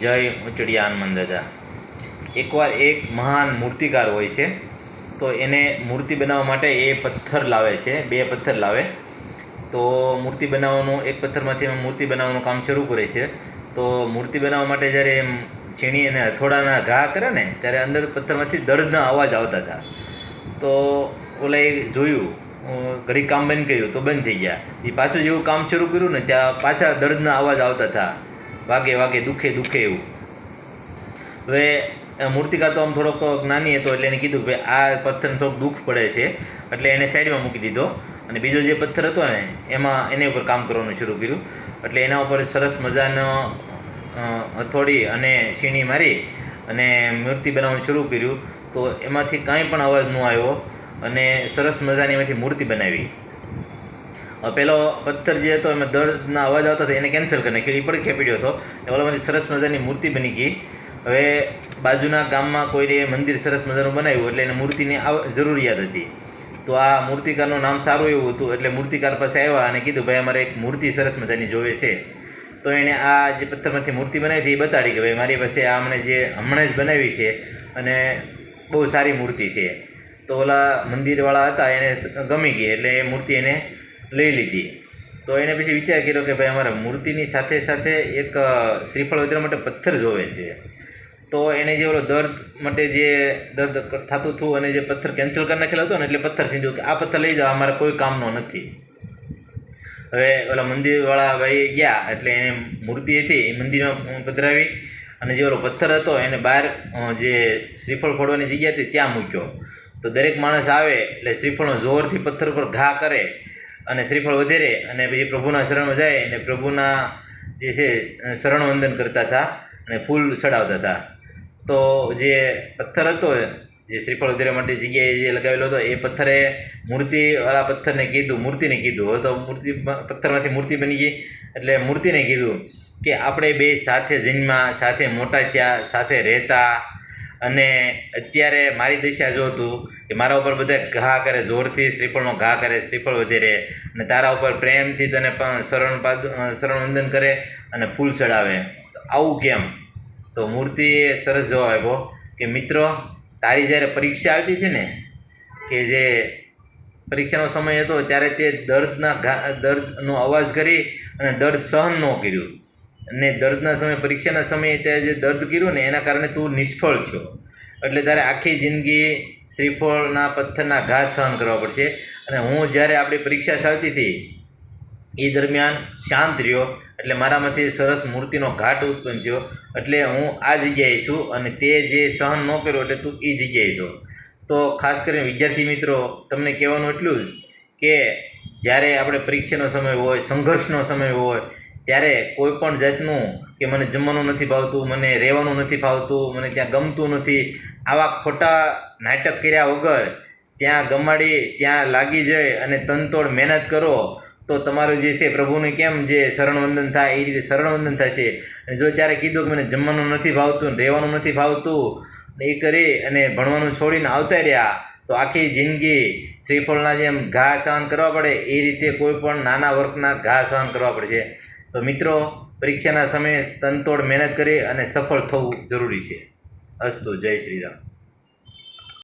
જય ઉચડિયાન દાદા એકવાર એક મહાન મૂર્તિકાર હોય છે, તો એને મૂર્તિ બનાવવા માટે એ પથ્થર લાવે છે, બે પથ્થર લાવે. તો મૂર્તિ બનાવવાનું, એક પથ્થરમાંથી એમાં મૂર્તિ બનાવવાનું કામ શરૂ કરે છે. તો મૂર્તિ બનાવવા માટે જ્યારે એમ છીણી અને હથોડાના ઘા કરે ને, ત્યારે અંદર પથ્થરમાંથી દર્દના અવાજ આવતા હતા. તો ઓલા એ જોયું ઘડી કામ બંધ કર્યું, તો બંધ થઈ ગયા. એ પાછું જેવું કામ શરૂ કર્યું ને, ત્યાં પાછા દર્દના અવાજ આવતા હતા. વાગે વાગે, દુખે દુખે એવું. હવે મૂર્તિકાર તો આમ થોડોક જ્ઞાની હતો એટલે એને કીધું કે આ પથ્થરને થોડુંક દુઃખ પડે છે, એટલે એને સાઈડમાં મૂકી દીધો. અને બીજો જે પથ્થર હતો ને, એમાં એની ઉપર કામ કરવાનું શરૂ કર્યું. એટલે એના ઉપર સરસ મજાનો હથોડી અને છીણી મારી અને મૂર્તિ બનાવવાનું શરૂ કર્યું. તો એમાંથી કાંઈ પણ અવાજ ન આવ્યો અને સરસ મજાની એમાંથી મૂર્તિ બનાવી. પેલો પથ્થર જે હતો એમાં દર્દના અવાજ આવતા હતા એને કેન્સલ કરી નાખ્યો. એ પણ ખેપીડ્યો હતો. એ ઓલામાંથી સરસ મજાની મૂર્તિ બની ગઈ. હવે બાજુના ગામમાં કોઈને મંદિર સરસ મજાનું બનાવ્યું એટલે એને મૂર્તિની જરૂરિયાત હતી. તો આ મૂર્તિકારનું નામ સારું એવું હતું એટલે મૂર્તિકાર પાસે આવ્યા અને કીધું, ભાઈ, અમારે એક મૂર્તિ સરસ મજાની જોવે છે. તો એણે આ જે પથ્થરમાંથી મૂર્તિ બનાવી હતી, એ બતાડી કે, ભાઈ, મારી પાસે આ અમને જે હમણાં જ બનાવી છે અને બહુ સારી મૂર્તિ છે. તો ઓલા મંદિરવાળા હતા, એને ગમી ગઈ એટલે એ મૂર્તિ એને લઈ લીધી. તો એને પછી વિચાર કર્યો કે ભાઈ અમારે મૂર્તિની સાથે સાથે એક શ્રીફળ વધારવા માટે પથ્થર જોવે છે. તો એને જે ઓલો દર્દ માટે જે દર્દ થતું હતું અને જે પથ્થર કેન્સલ કરી નાખેલો હતો ને એટલે પથ્થર સીધું કે આ પથ્થર લઈ જાઓ, અમારે કોઈ કામનો નથી. હવે ઓલા મંદિરવાળા ભાઈ ગયા એટલે એને મૂર્તિ હતી એ મંદિરમાં પધરાવી અને જે ઓલો પથ્થર હતો એને બહાર જે શ્રીફળ ફોડવાની જગ્યા હતી ત્યાં મૂક્યો. તો દરેક માણસ આવે એટલે શ્રીફળનો જોરથી પથ્થર ઉપર ઘા કરે અને શ્રીફળ વધેરે અને પછી પ્રભુના શરણમાં જાય અને પ્રભુના જે છે શરણ વંદન કરતા હતા અને ફૂલ ચડાવતા હતા. તો જે પથ્થર હતો, જે શ્રીફળ વધેરા માટે જગ્યાએ જે લગાવેલો હતો, એ પથ્થરે મૂર્તિવાળા પથ્થરને કીધું, મૂર્તિને કીધું. તો મૂર્તિ પથ્થરમાંથી મૂર્તિ બની ગઈ. એટલે મૂર્તિને કીધું કે આપણે બે સાથે જન્મા સાથે મોટા થયા, સાથે રહેતા અને અત્યારે મારી દિશા જોતું કે મારા ઉપર બધા ઘા કરે, જોરથી શ્રીફળનો ઘા કરે, શ્રીફળ વધેરે અને તારા ઉપર પ્રેમથી તને પણ શરણ પાદ શરણ વંદન કરે અને ફૂલ ચડાવે. આવું કેમ? તો મૂર્તિએ સરસ જવાબ આપ્યો કે, મિત્રો, તારી જ્યારે પરીક્ષા આવતી હતી ને, કે જે પરીક્ષાનો સમય હતો, ત્યારે તે દર્દના ઘા, દર્દનો અવાજ કરી અને દર્દ સહન ન કર્યું. અને દર્દના સમયે, પરીક્ષાના સમયે તે જે દર્દ કર્યું ને, એના કારણે તું નિષ્ફળ થયો. એટલે તારે આખી જિંદગી શ્રીફળના પથ્થરના ઘાત સહન કરવા પડશે. અને હું જ્યારે આપણી પરીક્ષા ચાલતી હતી, એ દરમિયાન શાંત રહ્યો. એટલે મારામાંથી સરસ મૂર્તિનો ઘાટ ઉત્પન્ન થયો. એટલે હું આ જગ્યાએ છું અને તે જે સહન ન કર્યો, એટલે તું એ જગ્યાએ છો. તો ખાસ કરીને વિદ્યાર્થી મિત્રો, તમને કહેવાનું એટલું જ કે જ્યારે આપણે પરીક્ષાનો સમય હોય, સંઘર્ષનો સમય હોય ત્યારે કોઈ પણ જાતનું કે મને જમવાનું નથી ભાવતું, મને રહેવાનું નથી ભાવતું, મને ત્યાં ગમતું નથી, આવા ખોટા નાટક કર્યા વગર ત્યાં ગમાડી, ત્યાં લાગી જાય અને તનતોડ મહેનત કરો, તો તમારું જે છે પ્રભુને કેમ જે શરણવંદન થાય, એ રીતે શરણવંદન થશે. અને જો ત્યારે કીધું કે મને જમવાનું નથી ભાવતું રહેવાનું નથી ભાવતું, એ કરી અને ભણવાનું છોડીને આવતા રહ્યા, તો આખી જિંદગી શ્રીફળના જેમ ઘા સહન કરવા પડે, એ રીતે કોઈ પણ નાના વર્કના ઘા સહન કરવા પડશે. તો મિત્રો, પરીક્ષાના સમયે તનતોડ મહેનત કરી અને સફળ થવું જરૂરી છે. અસ્તુ, જય શ્રી રામ.